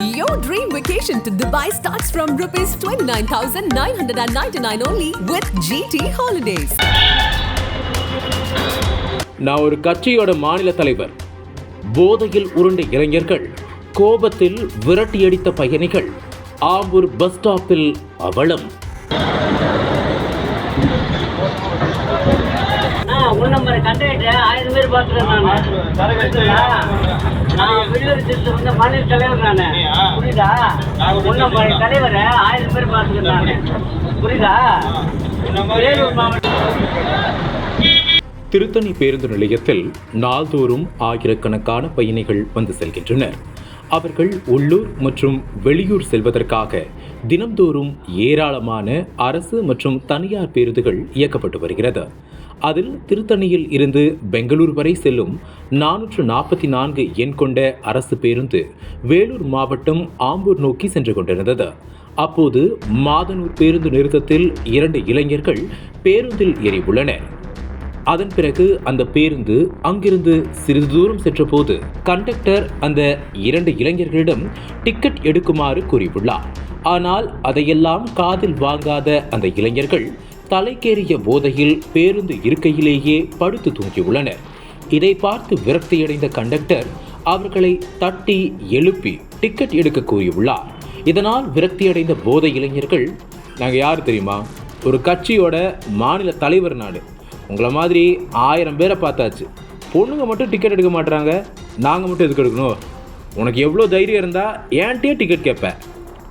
Your dream vacation to Dubai starts from rupees 29,999 only with GT Holidays. நான் ஒரு கட்சியோட மாநில தலைவர் போதையில் உருண்ட இளைஞர்கள் கோபத்தில் விரட்டியடித்த பயணிகள் ஆம்பூர் பஸ் ஸ்டாப்பில் அவலம் உன் நம்பர் கண்டக்டர் ஆயிரம் பேர் பார்த்துருக்கேன் நான். நான் விடுதலை சிறுத்தை வந்து மாநில தலைவர் நான். புரியுதா? உன் நம்பர் தலைவர் ஆயிரம் பேர் பார்த்துருக்கேன் நான். புரியுதா? வேலூர் மாவட்டம். திருத்தணி பேருந்து நிலையத்தில் நாள்தோறும் ஆயிரக்கணக்கான பயணிகள் வந்து செல்கின்றனர். அவர்கள் உள்ளூர் மற்றும் வெளியூர் செல்வதற்காக தினம்தோறும் ஏராளமான அரசு மற்றும் தனியார் பேருந்துகள் இயக்கப்பட்டு வருகிறது. அதில் திருத்தணியில் இருந்து பெங்களூர் வரை செல்லும் நானூற்று நாற்பத்தி நான்கு எண் கொண்ட அரசு பேருந்து வேலூர் மாவட்டம் ஆம்பூர் நோக்கி சென்று கொண்டிருந்தது. அப்போது மாதனூர் பேருந்து நிறுத்தத்தில் இரண்டு இளைஞர்கள் பேருந்தில் ஏறி உள்ளனர். அதன் பிறகு அந்த பேருந்து அங்கிருந்து சிறிது தூரம் சென்றபோது கண்டக்டர் அந்த இரண்டு இளைஞர்களிடம் டிக்கெட் எடுக்குமாறு கூறியுள்ளார். ஆனால் அதையெல்லாம் காதில் வாங்காத அந்த இளைஞர்கள் தலைக்கேறிய போதையில் பேருந்து இருக்கையிலேயே படுத்து தூங்கியுள்ளனர். இதை பார்த்து விரக்தியடைந்த கண்டக்டர் அவர்களை தட்டி எழுப்பி டிக்கெட் எடுக்க கூறியுள்ளார். இதனால் விரக்தியடைந்த போதை இளைஞர்கள் நாங்கள் யார் தெரியுமா? ஒரு கட்சியோட மாநில தலைவர் நாடு உங்களை மாதிரி ஆயிரம் பேரை பார்த்தாச்சு. பொண்ணுங்க மட்டும் டிக்கெட் எடுக்க மாட்டுறாங்க நாங்கள் மட்டும் எதுக்கு எடுக்கணும்? உனக்கு எவ்வளோ தைரியம் இருந்தால் ஏன்ட்டே டிக்கெட் கேட்பேன்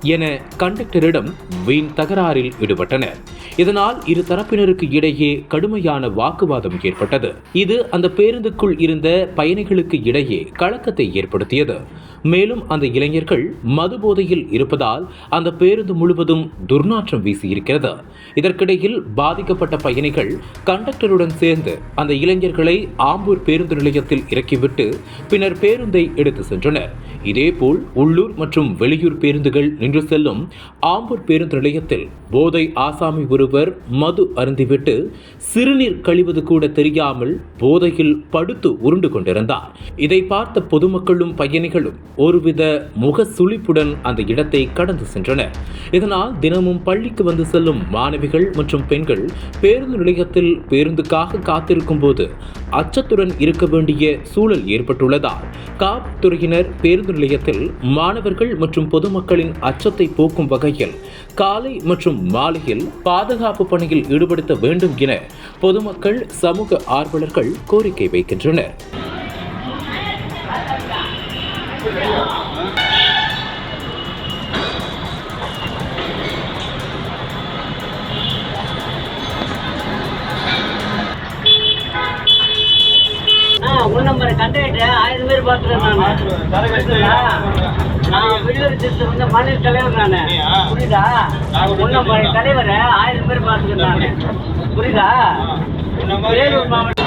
என கண்டக்டரிடம் வீண் தகராறில் ஈடுபட்டனர். இதனால் இரு தரப்பினருக்கு இடையே கடுமையான வாக்குவாதம் ஏற்பட்டது. இது அந்த பேருந்துக்குள் இருந்த பயணிகளுக்கு இடையே கலக்கத்தை ஏற்படுத்தியது. மேலும் அந்த இளைஞர்கள் மது போதையில் இருப்பதால் அந்த பேருந்து முழுவதும் துர்நாற்றம் வீசியிருக்கிறது. இதற்கிடையில் பாதிக்கப்பட்ட பயணிகள் கண்டக்டருடன் சேர்ந்து அந்த இளைஞர்களை ஆம்பூர் பேருந்து நிலையத்தில் இறக்கிவிட்டு பின்னர் பேருந்தை எடுத்து சென்றனர். இதேபோல் உள்ளூர் மற்றும் வெளியூர் பேருந்துகள் நின்று செல்லும் ஆம்பூர் பேருந்து நிலையத்தில் போதை ஆசாமி ஒருவர் மது அருந்திவிட்டு சிறுநீர் கழிவது கூட தெரியாமல் போதையில் படுத்து உருண்டு கொண்டிருந்தார். இதை பார்த்த பொதுமக்களும் பயணிகளும் ஒருவித முக சுழிப்புடன் அந்த இடத்தை கடந்து சென்றனர் இதனால் தினமும் பள்ளிக்கு வந்து செல்லும் மாணவிகள் மற்றும் பெண்கள் பேருந்து நிலையத்தில் பேருந்துக்காக காத்திருக்கும் போது அச்சத்துடன் இருக்க வேண்டிய சூழல் ஏற்பட்டுள்ளதால் காவல்துறையினர் பேருந்து நிலையத்தில் மாணவர்கள் மற்றும் பொதுமக்களின் அச்சத்தை போக்கும் வகையில் காலை மற்றும் மாலையில் பாதுகாப்பு பணியில் ஈடுபடுத்த வேண்டும் என பொதுமக்கள் சமூக ஆர்வலர்கள் கோரிக்கை வைக்கின்றனர். நம்பர் கண்டக்டர் ஆயிரம் பேர் பார்த்துருக்கேன் நான். விடுதலை சிறுத்தை வந்து மாநில தலைவர் நான். புரியுதா? உன் நம்பர் தலைவர் ஆயிரம் பேர் பார்த்துருக்கேன் நான். புரியுதா? வேலூர் மாவட்டம்